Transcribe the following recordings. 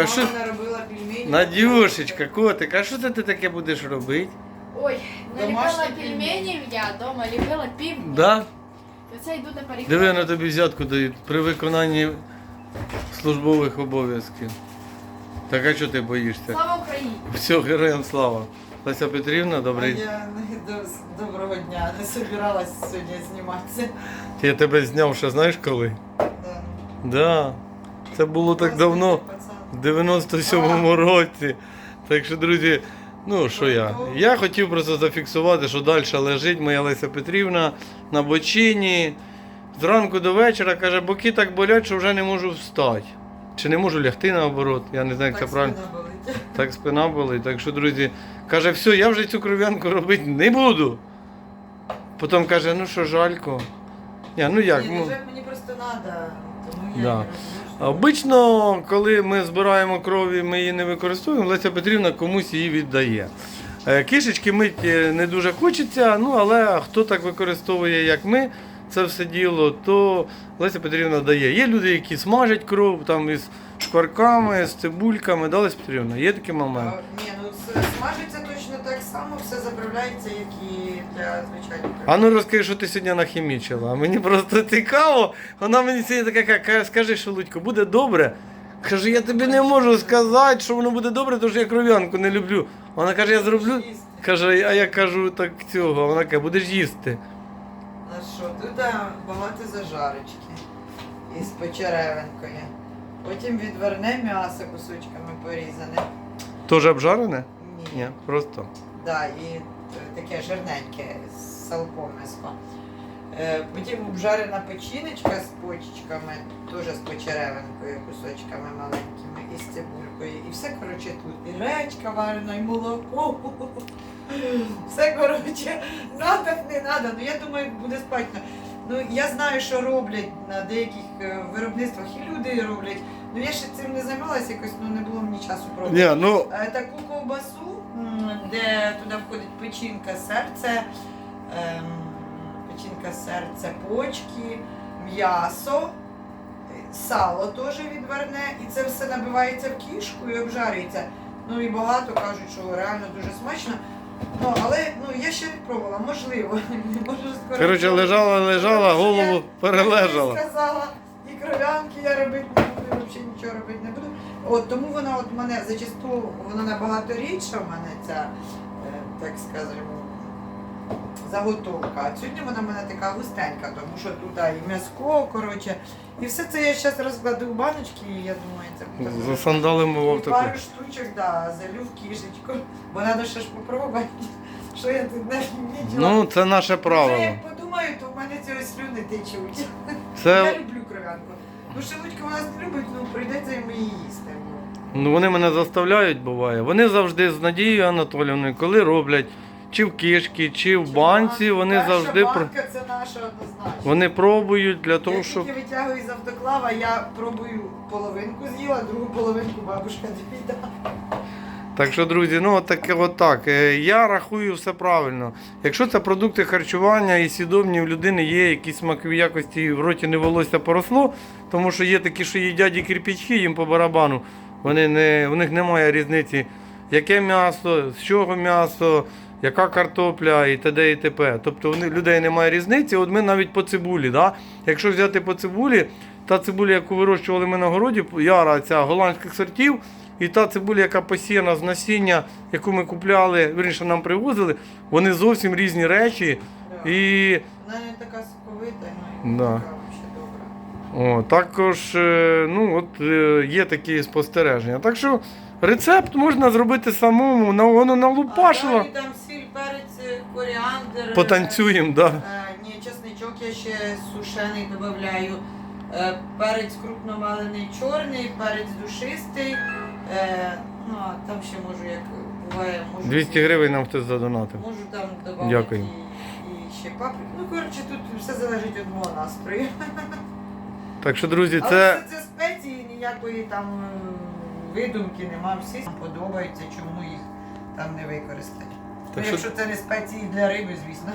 А що, Мама наробила пельмені. Надюшечка, котик, а що ти таке будеш робити? Ой, наліпила Домашні пельменів я вдома, ліпила пів. Да? Оце йду на перекладу. Диви, на тобі взятку дають при виконанні службових обов'язків. Так а чого ти боїшся? Слава Україні! Все, героям слава. Леся Петрівна, добрий. я не до- доброго дня, не собиралась сьогодні зніматися. Я тебе зняв ще знаєш коли? Да. Да. Це було так давно, 97-му році. Так що, друзі, ну що я? Я хотів просто зафіксувати, що далі лежить моя Леся Петрівна на бочині. Зранку до вечора каже, боки так болять, що вже не можу встати. Чи не можу лягти наоборот, я не знаю, як Так це правильно. спина болить. Так спина болить. Так що, друзі, каже, все, я вже цю кров'янку робити не буду. Потім каже, ну що, жалько. Ні, ну як? Ні, ну, дуже мені просто треба, тому я Да. Обично, коли ми збираємо кров і ми її не використовуємо, Леся Петрівна комусь її віддає. Е, Кишечки мить е, не дуже хочеться, ну але хто так використовує, як ми, це все діло, то Леся Петрівна дає. Є люди, які смажать кров там із шкварками, з цибульками. Да, Леся Петрівна, є такий момент. Ні, ну с- смажиться само, все заправляється, як і для звичайних. А ну розкажи, що ти сьогодні нахімічила. Мені просто цікаво. Вона мені сьогодні така каже, скажи, Шелудько, буде добре. Кажу, я тобі не можу сказати, що воно буде добре, тому що я кров'янку не люблю. Вона каже, я зроблю. Каже, а я кажу так цього. Вона каже, будеш їсти. А що, тут багато зажарочки із почеревинкою. Потім відверне м'ясо кусочками порізане. Теж обжарене? Ні. Ні, просто. Да, і е, таке жирненьке з салком м'ясо. Е, Потім обжарена печіночка з почечками, теж з почеревинкою, кусочками маленькими, і з цибулькою. І все, коротше, тут. І речка варена, і молоко. Все, коротше, надо, не надо. Ну я думаю, буде спатно. Ну я знаю, що роблять на деяких е, виробництвах, і люди роблять. Ну я ще цим не займалася якось, ну не було мені часу пробувати. Ні, ну Е, Таку ковбасу, де туди входить печінка, серце, ем, печінка, серце, почки, м'ясо, сало теж відверне, і це все набивається в кішку і обжарюється. Ну і багато кажуть, що реально дуже смачно. Ну, але ну, я ще не пробувала, можливо. Може, скоро коротше, лежала, лежала, голову я- перележала. Я сказала, і кров'янки я робити не буду, взагалі нічого робити не буду. От тому вона от мене зачасту, вона набагато рідша в мене ця, е, так скажемо, заготовка. А сьогодні вона в мене така густенька, тому що тут і м'яско, коротше. І все це я зараз розкладу в баночки, і я думаю, це буде. Засандалимо в І автоку. пару штучок, да, залю в кишечку. Бо треба ще ж попробувати, що я тут не бачила. Ну, це наше Вже правило. як подумаю, то в мене ось слюни течуть. Я Це люблю кров'янку. Ну, шелудько вона не любить, ну прийдеться йому її їсти. Ну, вони мене заставляють, буває. Вони завжди з Надією Анатоліївною, коли роблять чи в кишки, чи в банці, вони Перша завжди про- банка це наша однозначно. вони пробують для того, я щоб. тільки витягую з автоклава, я пробую половинку з'їла, другу половинку бабушка доїдає. Так що, друзі, ну от таке от так. Е, Я рахую все правильно. Якщо це продукти харчування і свідомі в людини є якісь смакові якості, і в роті не волосся поросло, тому що є такі, що їдять і кирпички, їм по барабану. Вони не, в них немає різниці, яке м'ясо, з чого м'ясо, яка картопля і т.д. і т.п. Тобто в людей немає різниці. От ми навіть по цибулі. Да? Якщо взяти по цибулі, та цибуля, яку вирощували ми на городі, яра ця голландських сортів, і та цибуля, яка посіяна з насіння, яку ми купляли, вірніше нам привозили, вони зовсім різні речі. Да. І Вона не така соковита, і Да. така добра. о, також е, ну, от, е, є такі спостереження. Так що рецепт можна зробити самому, воно А налупашило. Коріандр. Потанцюємо, да. Е, Ні, чесничок я ще сушений додаю. Е, Перець крупномалений чорний, перець душистий. Е, Ну, а там ще можу, як буває, можу. 200 гривень нам хтось задонатив. Можу там додати Дякую. і, і ще паприку. Ну, коротше, тут все залежить від мого настрою. Так що, друзі, Але це. це, це спеції, ніякої там е, видумки нема. Всі подобаються, чому їх там не використати. Ну, що- якщо це не спеції для риби, звісно.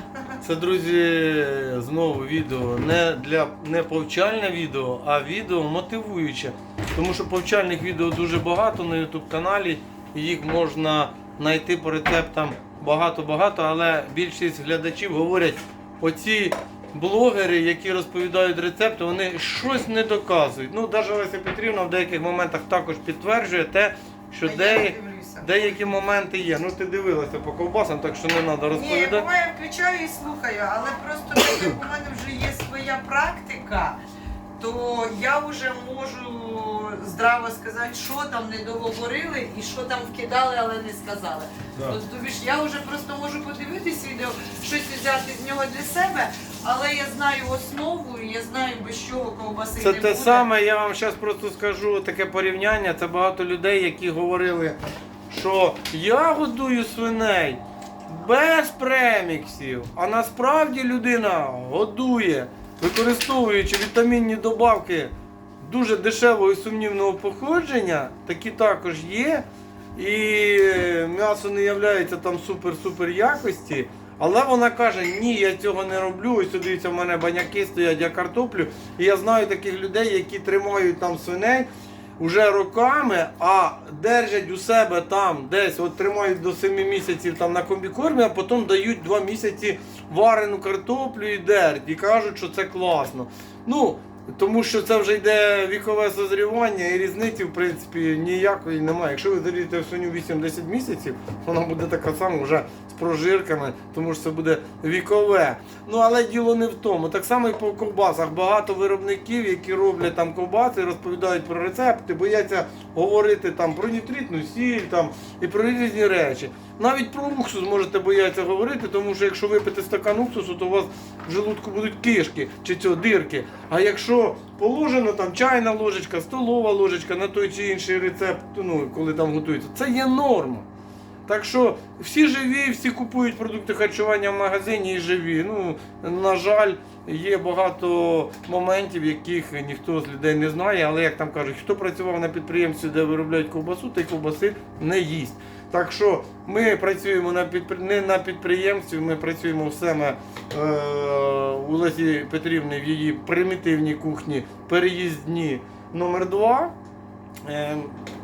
Це, друзі, знову відео не для не повчальне відео, а відео мотивуюче. Тому що повчальних відео дуже багато на YouTube каналі, їх можна знайти по рецептам багато-багато, але більшість глядачів говорять, оці блогери, які розповідають рецепти, вони щось не доказують. Ну, навіть Леся Петрівна в деяких моментах також підтверджує те, що я деякі. Дивлюся. Деякі моменти є. Ну ти дивилася по ковбасам, так що не треба Ні, я розповідати. буває включаю і слухаю, але просто так як у мене вже є своя практика, то я вже можу здраво сказати, що там не договорили і що там вкидали, але не сказали. Да. Тобто ж я вже просто можу подивитись відео, щось взяти з нього для себе, але я знаю основу, і я знаю, без чого ковбаси Це не те буде. саме, я вам зараз просто скажу таке порівняння. Це багато людей, які говорили, що я годую свиней без преміксів, а насправді людина годує, використовуючи вітамінні добавки дуже дешевого і сумнівного походження, такі також є. І м'ясо не є там супер-супер якості. Але вона каже, ні, я цього не роблю. Ось дивіться, в мене баняки стоять, я картоплю. І я знаю таких людей, які тримають там свиней уже роками, а держать у себе там десь, от тримають до 7 місяців там на комбікормі, а потім дають 2 місяці варену картоплю і дерть. І кажуть, що це класно. Ну, тому що це вже йде вікове созрівання і різниці, в принципі, ніякої немає. Якщо ви зарієте в свиню 8-10 місяців, вона буде така сама вже з прожирками, тому що це буде вікове. Ну але діло не в тому. Так само і по ковбасах. Багато виробників, які роблять там ковбаси, розповідають про рецепти, бояться говорити там про нітритну сіль там, і про різні речі. Навіть про уксус можете боятися говорити, тому що якщо випити стакан уксусу, то у вас в желудку будуть кишки чи цього дирки. А якщо положено там чайна ложечка, столова ложечка на той чи інший рецепт, ну коли там готується, це є норма. Так що всі живі, всі купують продукти харчування в магазині і живі. Ну, на жаль, є багато моментів, яких ніхто з людей не знає, але як там кажуть, хто працював на підприємстві, де виробляють ковбасу, той ковбаси не їсть. Так що ми працюємо на підпри... не на підприємстві, ми працюємо в саме е... у Лесі Петрівни в її примітивній кухні переїздні номер 2 е...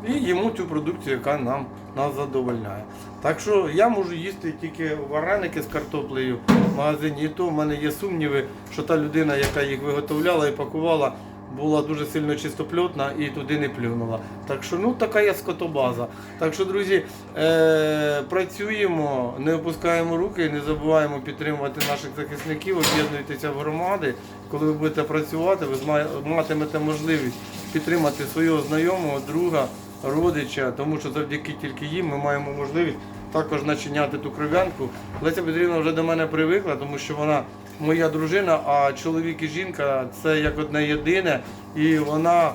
і їмо цю продукцію, яка нам нас задовольняє. Так що я можу їсти тільки вареники з картоплею в магазині, і то в мене є сумніви, що та людина, яка їх виготовляла і пакувала, була дуже сильно чистопльотна і туди не плюнула. Так що ну така є скотобаза. Так що, друзі, е- працюємо, не опускаємо руки, не забуваємо підтримувати наших захисників, об'єднуйтеся в громади. Коли ви будете працювати, ви матимете можливість підтримати свого знайомого, друга, родича, тому що завдяки тільки їм ми маємо можливість також начиняти ту кров'янку. Леся Петрівна вже до мене привикла, тому що вона моя дружина, а чоловік і жінка це як одне єдине. І вона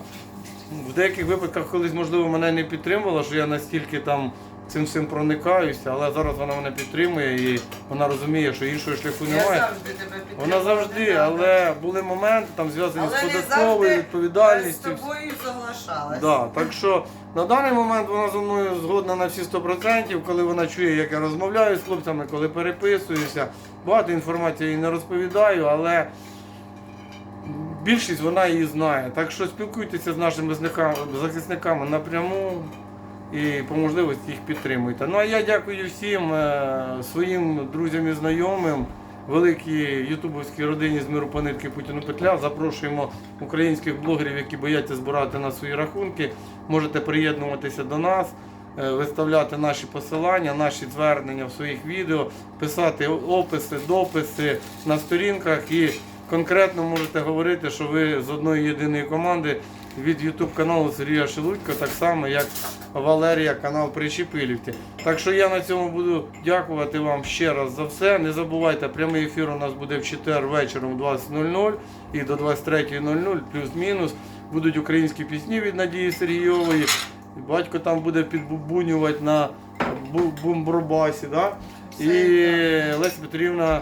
в деяких випадках колись, можливо, мене не підтримувала, що я настільки там цим всім проникаюся, але зараз вона мене підтримує і вона розуміє, що іншого шляху Я немає. завжди тебе підтримую. Вона завжди, але були моменти там зв'язані з не податковою відповідальністю. з тобою соглашалась. Да, так що на даний момент вона зі мною згодна на всі 100%, коли вона чує, як я розмовляю з хлопцями, коли переписуюся. Багато інформації їй не розповідаю, але більшість вона її знає. Так що спілкуйтеся з нашими зника- захисниками напряму і по можливості їх підтримуйте. Ну а я дякую всім е, своїм друзям і знайомим. Великій ютубовській родині з миру панитки Путіну Петля. Запрошуємо українських блогерів, які бояться збирати на свої рахунки. Можете приєднуватися до нас, е, виставляти наші посилання, наші звернення в своїх відео, писати описи, дописи на сторінках і конкретно можете говорити, що ви з одної єдиної команди від YouTube каналу Сергія Шелудько, так само як Валерія, канал Прищепилівки. Так що я на цьому буду дякувати вам ще раз за все. Не забувайте, прямий ефір у нас буде в четвер вечором о 20.00 і до 23.00, плюс-мінус. Будуть українські пісні від Надії Сергійової. Батько там буде підбубунювати на бу- бумбурбасі. Да? І Леся Петрівна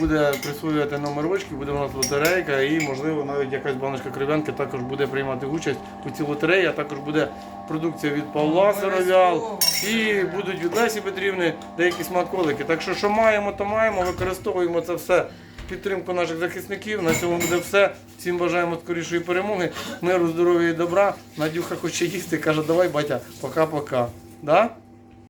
буде присвоювати номерочки, буде у нас лотерейка і, можливо, навіть якась баночка крив'янки також буде приймати участь у цій лотереї, а також буде продукція від Павла Сировял і будуть від Лесі Петрівни деякі смаколики. Так що, що маємо, то маємо, використовуємо це все підтримку наших захисників. На цьому буде все. Всім бажаємо скорішої перемоги, миру, здоров'я і добра. Надюха хоче їсти, каже, давай, батя, пока-пока. Да?